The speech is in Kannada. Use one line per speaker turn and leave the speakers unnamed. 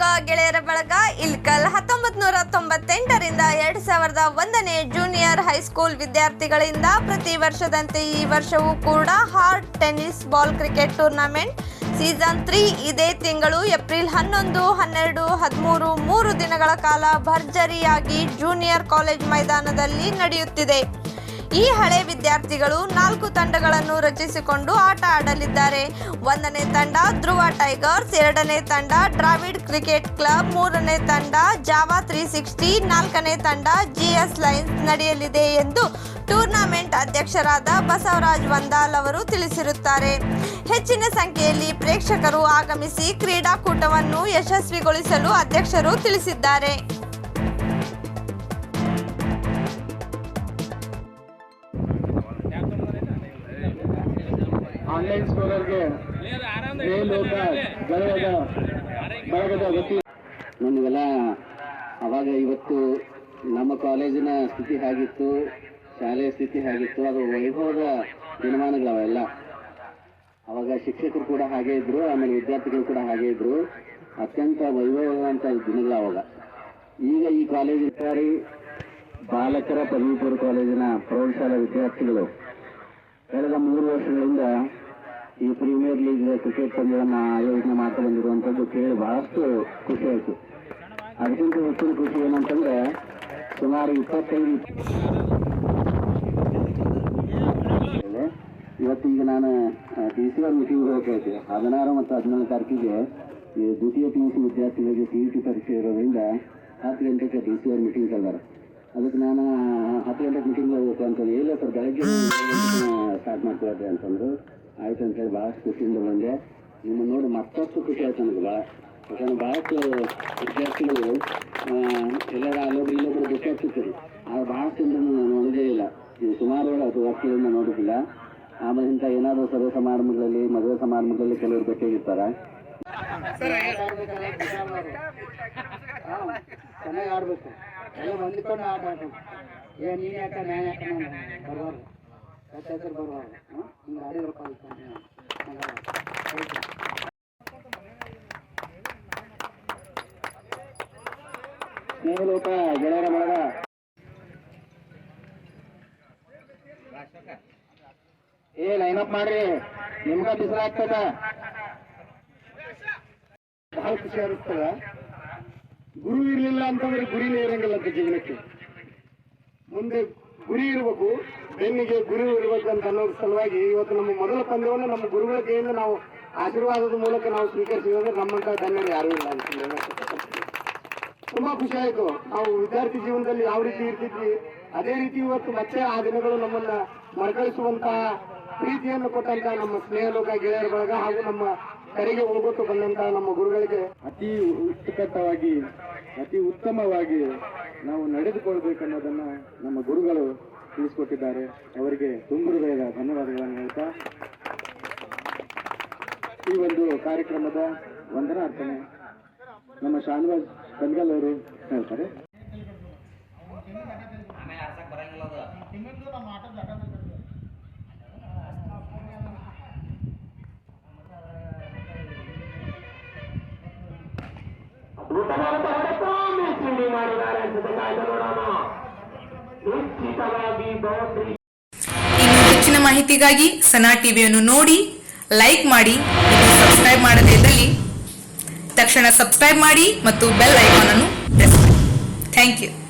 ಪ್ರಮುಖ ಗೆಳೆಯರ ಬಳಗ ಇಲ್ಕಲ್ ಹತ್ತೊಂಬತ್ ನೂರ ತೊಂಬತ್ತೆಂಟರಿಂದ ಎರಡ್ ಸಾವಿರದ ಒಂದನೇ ಜೂನಿಯರ್ ಹೈಸ್ಕೂಲ್ ವಿದ್ಯಾರ್ಥಿಗಳಿಂದ ಪ್ರತಿ ವರ್ಷದಂತೆ ಈ ವರ್ಷವೂ ಕೂಡ heart tennis ball cricket tournament season three ಇದೇ ತಿಂಗಳು ಏಪ್ರಿಲ್ ಹನ್ನೊಂದು, ಹನ್ನೆರಡು, ಹದಿಮೂರು, ಮೂರು ದಿನಗಳ ಕಾಲ ಭರ್ಜರಿಯಾಗಿ ಜೂನಿಯರ್ ಕಾಲೇಜ್ ಮೈದಾನದಲ್ಲಿ ನಡೆಯುತ್ತಿದೆ. ಈ ಹಳೆ ವಿದ್ಯಾರ್ಥಿಗಳು ನಾಲ್ಕು ತಂಡಗಳನ್ನು ರಚಿಸಿಕೊಂಡು ಆಟ ಆಡಲಿದ್ದಾರೆ. ಒಂದನೇ ತಂಡ ಧ್ರುವ ಟೈಗರ್ಸ್, ಎರಡನೇ ತಂಡ ಡ್ರಾವಿಡ್ ಕ್ರಿಕೆಟ್ ಕ್ಲಬ್, ಮೂರನೇ ತಂಡ ಜಾವಾ ತ್ರೀ ಸಿಕ್ಸ್ಟಿ, ನಾಲ್ಕನೇ ತಂಡ ಜಿಎಸ್ ಲೈನ್ಸ್ ನಡೆಯಲಿದೆ ಎಂದು ಟೂರ್ನಮೆಂಟ್ ಅಧ್ಯಕ್ಷರಾದ ಬಸವರಾಜ್ ವಂದಾಲ್ ಅವರು ತಿಳಿಸಿರುತ್ತಾರೆ. ಹೆಚ್ಚಿನ ಸಂಖ್ಯೆಯಲ್ಲಿ ಪ್ರೇಕ್ಷಕರು ಆಗಮಿಸಿ ಕ್ರೀಡಾಕೂಟವನ್ನು ಯಶಸ್ವಿಗೊಳಿಸಲು ಅಧ್ಯಕ್ಷರು ತಿಳಿಸಿದ್ದಾರೆ.
ಆನ್ಲೈನ್ ಮೇಲೋಕ ಗಳಗದ ಬಳಗದ ಅವಾಗ ಇವತ್ತು ನಮ್ಮ ಕಾಲೇಜಿನ ಸ್ಥಿತಿ ಹೇಗಿತ್ತು, ಶಾಲೆಯ ಸ್ಥಿತಿ ಹೇಗಿತ್ತು, ಅದು ವೈಭವದ ದಿನಮಾನಗಳು ಅವೆಲ್ಲ. ಅವಾಗ ಶಿಕ್ಷಕರು ಕೂಡ ಹಾಗೆ ಇದ್ರು, ಆಮೇಲೆ ವಿದ್ಯಾರ್ಥಿಗಳು ಕೂಡ ಹಾಗೆ ಇದ್ರು. ಅತ್ಯಂತ ವೈಭವದಂತ ದಿನಗಳು ಅವಾಗ. ಈಗ ಈ ಕಾಲೇಜ್ ಸಾರಿ ಬಾಲಕರ ಪದವಿ ಪೂರ್ವ ಕಾಲೇಜಿನ ಪ್ರೌಢಶಾಲಾ ವಿದ್ಯಾರ್ಥಿಗಳು, ಕಳೆದ ಮೂರು ವರ್ಷಗಳಿಂದ ಈ ಪ್ರೀಮಿಯರ್ ಲೀಗ್ ಕ್ರಿಕೆಟ್ ಪಂದ್ಯವನ್ನು ಆಯೋಜನೆ ಮಾಡ್ತಾ ಬಂದಿರುವಂಥದ್ದು ಕೇಳಿ ಬಹಳಷ್ಟು ಖುಷಿ ಆಯಿತು ಅದಕ್ಕಿಂತ ಹೆಚ್ಚಿನ ಖುಷಿ ಏನಂತಂದ್ರೆ ಸುಮಾರು ಇಪ್ಪತ್ತೈದು. ಇವತ್ತು ಈಗ ನಾನು ಟಿ ಸಿ ಆರ್ ಮೀಟಿಂಗ್ ಹೋಗಬೇಕು ಹದಿನಾರು ಮತ್ತು ಹದಿನೇಳು ತಾರೀಕಿಗೆ ಈ ದ್ವಿತೀಯ ಪಿ ಯು ಸಿ ವಿದ್ಯಾರ್ಥಿಗಳಿಗೆ ಸಿ ಯು ಟಿ ಪರೀಕ್ಷೆ ಇರೋದ್ರಿಂದ ಹತ್ತು ಗಂಟೆಗೆ ಡಿ ಸಿ ಆರ್ ಮೀಟಿಂಗ್ ಕರೆದಾರೆ ಅದಕ್ಕೆ ನಾನು ಹತ್ತು ಗಂಟೆಗೆ ಮೀಟಿಂಗ್ ಹೋಗ್ಬೇಕು ಅಂತಂದು ಇಲ್ಲ ಸರ್, ಬೆಳಗ್ಗೆ ಸ್ಟಾರ್ಟ್ ಮಾಡ್ಕೊಳ್ರಿ ಅಂತಂದ್ರು ಆಯ್ತು ಅಂತ ಹೇಳಿ ಭಾಳಷ್ಟು ಖುಷಿಯಿಂದ ಬಂದೆ. ನಿಮ್ಮ ನೋಡಿ ಮತ್ತಷ್ಟು ಖುಷಿ ಆಯ್ತು ನನಗೆ ಭಾಳ ಯಾಕಂದ್ರೆ ಭಾಳಷ್ಟು ವಿದ್ಯಾರ್ಥಿಗಳು ಎಲ್ಲರೂ ಅಲ್ಲೊಬ್ರು ಇಲ್ಲೊಬ್ರು ಗೊತ್ತಾಗ್ತಿರ್ತಾರೆ ಆದ್ರೆ ಭಾಳಷ್ಟು ನಾನು ನೋಡೋದೇ ಇಲ್ಲ. ನೀವು ಸುಮಾರು ಅದು ವರ್ಷಗಳಿಂದ ನೋಡಿದ್ದಿಲ್ಲ. ಆಮೇಲೆ ಇಂಥ ಏನಾದರೂ ಸಭೆ ಸಮಾರಂಭಗಳಲ್ಲಿ ಮದುವೆ ಸಮಾರಂಭಗಳಲ್ಲಿ ಕೆಲವರು ಭೇಟಿಯಾಗಿರ್ತಾರೆ? ಚೆನ್ನಾಗಿ ಆಡ್ಬೇಕು. ಎಲ್ಲ ಹೊಂದಿಕೊಂಡು ಆಟ ಆಡ್ಬೇಕು. ಏ ನೀನು ಯಾಕ ನಾನು ಯಾಕ ಬರಬಾರ್ದು? ಹೆಸರು ಬರಬಾರ್ದು ಹಿಂಗೆ ಆಡಿದ್ರಪ್ಪ ಮೇಲೂಟ ಗೆಳೆಯರ ಬಳಗ? ಏ ಲೈನ್ ಅಪ್ ಮಾಡ್ರಿ. ನಿಮ್ಗ ಬಿಸಿಲಾಗ್ತದ ಬಹಳ ಖುಷಿ ಅನಿಸ್ತದ. ಗುರು ಇರ್ಲಿಲ್ಲ ಅಂತಂದ್ರೆ ಗುರಿನೇ ಇರಂಗಿಲ್ಲ ಅಂತ ಜೀವನಕ್ಕೆ. ಮುಂದೆ ಗುರಿ ಇರಬೇಕು, ಬೆನ್ನಿಗೆ ಗುರು ಇರಬೇಕು ಅಂತ ಅನ್ನೋ ಸಲುವಾಗಿ ಇವತ್ತು ನಮ್ಮ ಮೊದಲ ಪಂದ್ಯವನ್ನು ನಮ್ಮ ಗುರುಗಳ ಕೈಯಿಂದ ನಾವು ಆಶೀರ್ವಾದದ ಮೂಲಕ ನಾವು ಸ್ವೀಕರಿಸಿದ್ರೆ ನಮ್ಮಂತ ಧನ್ಯರು ಯಾರೂ ಇಲ್ಲ ಅಂತ ತುಂಬಾ ಖುಷಿ ಆಯ್ತು. ನಾವು ವಿದ್ಯಾರ್ಥಿ ಜೀವನದಲ್ಲಿ ಯಾವ ರೀತಿ ಇರ್ತಿದ್ವಿ, ಅದೇ ರೀತಿ ಇವತ್ತು ಮತ್ತೆ ಆ ದಿನಗಳು ನಮ್ಮನ್ನ ಮರುಕಳಿಸುವಂತಹ ಪ್ರೀತಿಯನ್ನು ಕೊಟ್ಟಂತ ನಮ್ಮ ಸ್ನೇಹ ಲೋಕ ಗೆಳೆಯರ ಬಳಗ ಹಾಗೂ ನಮ್ಮ ಕರೆಗೆ ಒಳಗೊಟ್ಟು ಬಂದಂತಹ ನಮ್ಮ ಗುರುಗಳಿಗೆ ಅತಿ ಉತ್ಕಟವಾಗಿ ಅತಿ ಉತ್ತಮವಾಗಿ ನಾವು ನಡೆದುಕೊಳ್ಬೇಕನ್ನೋದನ್ನ ನಮ್ಮ ಗುರುಗಳು ತಿಳಿಸ್ಕೊಟ್ಟಿದ್ದಾರೆ. ಅವರಿಗೆ ತುಂಬ ಹೃದಯದ ಧನ್ಯವಾದಗಳನ್ನು ಹೇಳ್ತಾ, ಈ ಒಂದು ಕಾರ್ಯಕ್ರಮದ ವಂದನಾರ್ಥನೆ ನಮ್ಮ ಶಾನವಾಜ್ ಕನ್ಗಲ್ ಅವರು ಹೇಳ್ತಾರೆ. ಮಾಡಿದ್ದಾರೆ ನೋಡೋಣ ನಿಶ್ಚಿತವಾಗಿ
ಇನ್ನು ಹೆಚ್ಚಿನ ಮಾಹಿತಿಗಾಗಿ ಸನಾ ಟಿವಿಯನ್ನು ನೋಡಿ, ಲೈಕ್ ಮಾಡಿ ಸಬ್ಸ್ಕ್ರೈಬ್ ಮಾಡದೇ ಇದ್ದಲ್ಲಿ ತಕ್ಷಣ ಸಬ್ಸ್ಕ್ರೈಬ್ ಮಾಡಿ ಮತ್ತು ಬೆಲ್ ಐಕಾನ್ ಅನ್ನು ಪ್ರೆಸ್ ಮಾಡಿ. Thank you.